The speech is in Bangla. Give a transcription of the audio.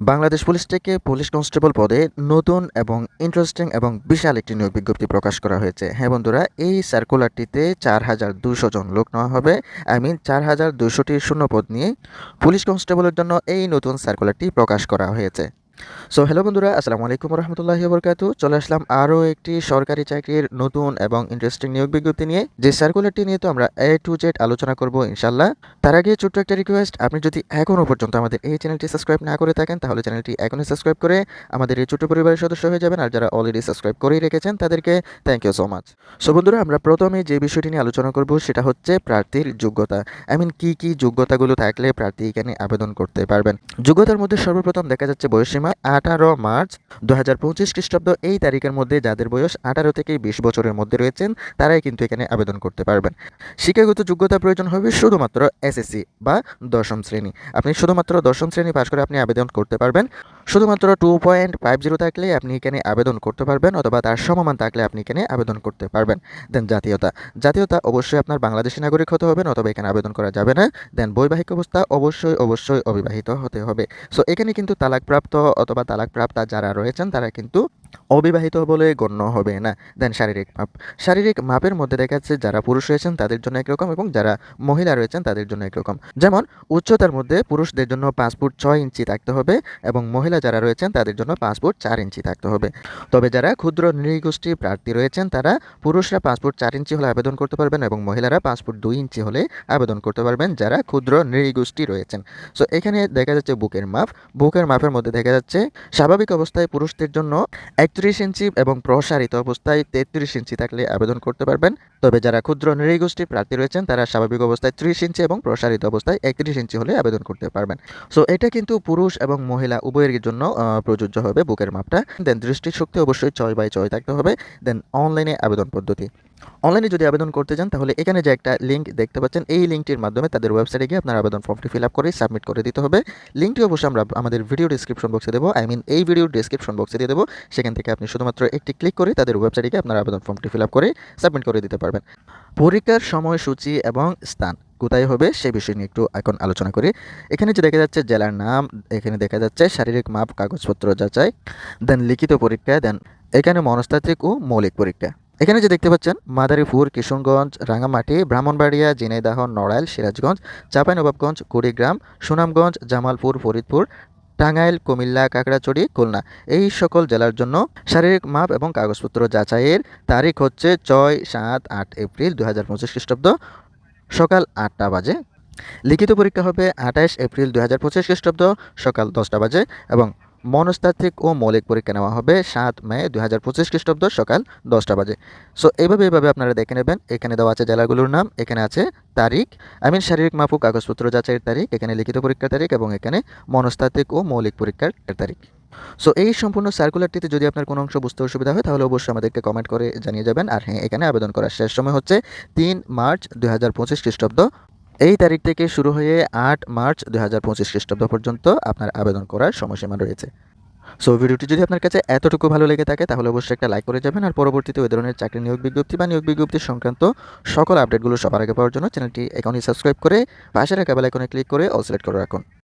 বাংলাদেশ পুলিশ থেকে পুলিশ কনস্টেবল পদে নতুন এবং ইন্টারেস্টিং এবং বিশাল একটি নিয়োগ বিজ্ঞপ্তি প্রকাশ করা হয়েছে। হ্যাঁ বন্ধুরা, এই সার্কুলারটিতে চার হাজার দুশো জন লোক নেওয়া হবে। আই মিন চার হাজার দুশোটি শূন্য পদ নিয়ে পুলিশ কনস্টেবলের জন্য এই নতুন সার্কুলারটি প্রকাশ করা হয়েছে। সো হ্যালো বন্ধুরা, আসসালামু আলাইকুম রহমতুল্লাহি বরকাতু চলে আসলাম আরও একটি সরকারি চাকরির নতুন এবং ইন্টারেস্টিং নিয়োগ বিজ্ঞপ্তি নিয়ে। যে সার্কুলারটি নিয়ে তো আমরা এ টু জেড আলোচনা করব ইনশাল্লাহ তার আগে ছোট্ট একটা রিকোয়েস্ট আপনি যদি এখনও পর্যন্ত আমাদের এই চ্যানেলটি সাবস্ক্রাইব না করে থাকেন, তাহলে চ্যানেলটি এখনই সাবস্ক্রাইব করে আমাদের এই ছোট্ট পরিবারের সদস্য হয়ে যাবেন। আর যারা অলরেডি সাবস্ক্রাইব করেই রেখেছেন, তাদেরকে thank you so much so বন্ধুরা, আমরা প্রথমে যে বিষয়টি নিয়ে আলোচনা করব, সেটা হচ্ছে প্রার্থীর যোগ্যতা। আই মিন কী কী যোগ্যতাগুলো থাকলে প্রার্থী এখানে আবেদন করতে পারবেন? যোগ্যতার মধ্যে সর্বপ্রথম দেখা যাচ্ছে বয়সীমা আঠারো মার্চ দু হাজার পঁচিশ খ্রিস্টাব্দ, এই তারিখের মধ্যে যাদের বয়স আঠারো থেকে বিশ বছরের মধ্যে রয়েছেন, তারাই কিন্তু এখানে আবেদন করতে পারবেন। শিক্ষাগত যোগ্যতা প্রয়োজন হবে শুধুমাত্র এসএসসি বা দশম শ্রেণি। আপনি শুধুমাত্র দশম শ্রেণি পাশ করে আপনি আবেদন করতে পারবেন। শুধুমাত্র টু পয়েন্ট ফাইভ জিরো থাকলে আপনি এখানে আবেদন করতে পারবেন অথবা তার সমমান থাকলে আপনি এখানে আবেদন করতে পারবেন। দেন জাতীয়তা। জাতীয়তা অবশ্যই আপনার বাংলাদেশি নাগরিক হতে হবে অথবা এখানে আবেদন করা যাবে না। দেন বৈবাহিক অবস্থা অবশ্যই অবশ্যই অবিবাহিত হতে হবে। সো এখানে কিন্তু তালাকপ্রাপ্ত অথবা তালাকপ্রাপ্তা যারা রয়েছেন, তারা কিন্তু অবিবাহিত বলে গণ্য হবে না। দেন শারীরিক মাপ। শারীরিক মাপের মধ্যে দেখা যাচ্ছে যারা পুরুষ রয়েছেন তাদের জন্য একরকম এবং যারা মহিলা রয়েছেন তাদের জন্য একরকম। যেমন উচ্চতার মধ্যে পুরুষদের জন্য পাঁচ ফুট ছয় ইঞ্চি থাকতে হবে এবং মহিলা যারা রয়েছেন তাদের জন্য পাঁচ ফুট চার ইঞ্চি থাকতে হবে। তবে যারা ক্ষুদ্র নৃগোষ্ঠী প্রার্থী রয়েছেন তারা পুরুষরা পাঁচ ফুট চার ইঞ্চি হলে আবেদন করতে পারবেন এবং মহিলারা পাঁচ ফুট দুই ইঞ্চি হলে আবেদন করতে পারবেন যারা ক্ষুদ্র নৃগোষ্ঠী রয়েছেন। সো এখানে দেখা যাচ্ছে বুকের মাপ। বুকের মাপের মধ্যে দেখা যাচ্ছে স্বাভাবিক অবস্থায় পুরুষদের জন্য একত্রিশ ইঞ্চি এবং প্রসারিত অবস্থায় তেত্রিশ ইঞ্চি থাকলে আবেদন করতে পারবেন। তবে যারা ক্ষুদ্র নৃগোষ্ঠী প্রার্থী রয়েছেন, তারা স্বাভাবিক অবস্থায় ত্রিশ ইঞ্চি এবং প্রসারিত অবস্থায় একত্রিশ ইঞ্চি হলে আবেদন করতে পারবেন। সো এটা কিন্তু পুরুষ এবং মহিলা উভয়ের জন্য প্রযোজ্য হবে বুকের মাপটা। দেন দৃষ্টিশক্তি অবশ্যই ছয় বাই ছয় থাকতে হবে। দেন অনলাইনে আবেদন পদ্ধতি। অনলাইনে যদি আবেদন করতে চান, তাহলে এখানে যে একটা লিঙ্ক দেখতে পাচ্ছেন, এই লিঙ্কটির মাধ্যমে তাদের ওয়েবসাইটে গিয়ে আপনার আবেদন ফর্মটি ফিল আপ করে সাবমিট করে দিতে হবে। লিঙ্কটি অবশ্যই আমরা আমাদের ভিডিও ডিসক্রিপশন বক্সে দেবো। আই মিন এই ভিডিও ডিসক্রিপশন বক্সে দিয়ে দেবো। সেখান থেকে আপনি শুধুমাত্র একটি ক্লিক করে তাদের ওয়েবসাইটে গিয়ে আপনার আবেদন ফর্মটি ফিল আপ করে সাবমিট করে দিতে পারবেন। পরীক্ষার সময়সূচি এবং স্থান, কোথায় হবে সে বিষয় নিয়ে একটু এখন আলোচনা করি। এখানে যে দেখা যাচ্ছে, জেলার নাম, এখানে দেখা যাচ্ছে, শারীরিক মাপ, কাগজপত্র যাচাই দেন লিখিত পরীক্ষা দেন এখানে মনস্তাত্ত্বিক ও মৌলিক পরীক্ষা। এখানে যে দেখতে পাচ্ছেন, মাদারীপুর, কিশোরগঞ্জ রাঙামাটি ব্রাহ্মণবাড়িয়া, ঝিনাইদহ, নড়াইল, সিরাজগঞ্জ, চাঁপাইনবাবগঞ্জ, কুড়িগ্রাম, সুনামগঞ্জ, জামালপুর, ফরিদপুর, টাঙ্গাইল, কুমিল্লা, কাকড়াছড়ি, খুলনা। এই সকল জেলার জন্য শারীরিক মাপ এবং কাগজপত্র যাচাইয়ের তারিখ হচ্ছে ছয় সাত আট এপ্রিল দু হাজার পঁচিশ খ্রিস্টাব্দ সকাল আটটা বাজে। লিখিত পরীক্ষা হবে আঠাশ এপ্রিল দু হাজার পঁচিশ খ্রিস্টাব্দ সকাল দশটা বাজে এবং মনস্তাত্ত্বিক ও মৌলিক পরীক্ষা নেওয়া হবে সাত মে দু হাজার পঁচিশ খ্রিস্টাব্দ সকাল দশটা বাজে। সো এইভাবে এইভাবে আপনারা দেখে নেবেন। এখানে দেওয়া আছে জেলাগুলোর নাম, এখানে আছে তারিখ আই মিন শারীরিক মাপক কাগজপত্র যাচাইয়ের তারিখ, এখানে লিখিত পরীক্ষার তারিখ এবং এখানে মনস্তাত্ত্বিক ও মৌলিক পরীক্ষার তারিখ। সো এই সম্পূর্ণ সার্কুলারটিতে যদি আপনার কোনো অংশ বুঝতে অসুবিধা হয়, তাহলে অবশ্যই আমাদেরকে কমেন্ট করে জানিয়ে যাবেন। আর হ্যাঁ এখানে আবেদন করার শেষ সময় হচ্ছে তিন মার্চ দুই হাজার পঁচিশ খ্রিস্টাব্দ এই তারিখ থেকে শুরু হয়ে আট মার্চ দু হাজার পঁচিশ খ্রিস্টাব্দ পর্যন্ত আপনার আবেদন করার সময়সীমা রয়েছে। সো ভিডিওটি যদি আপনার কাছে এতটুকু ভালো লেগে থাকে, তাহলে অবশ্যই একটা লাইক করে যাবেন আর পরবর্তীতে ওই ধরনের চাকরি নিয়োগ বিজ্ঞপ্তি বা নিয়োগ বিজ্ঞপ্তি সংক্রান্ত সকল আপডেটগুলো সবার আগে পাওয়ার জন্য চ্যানেলটি এখনই সাবস্ক্রাইব করে পাশে রাখা বেলাইকনে ক্লিক করে অল সিলেক্ট করে রাখুন।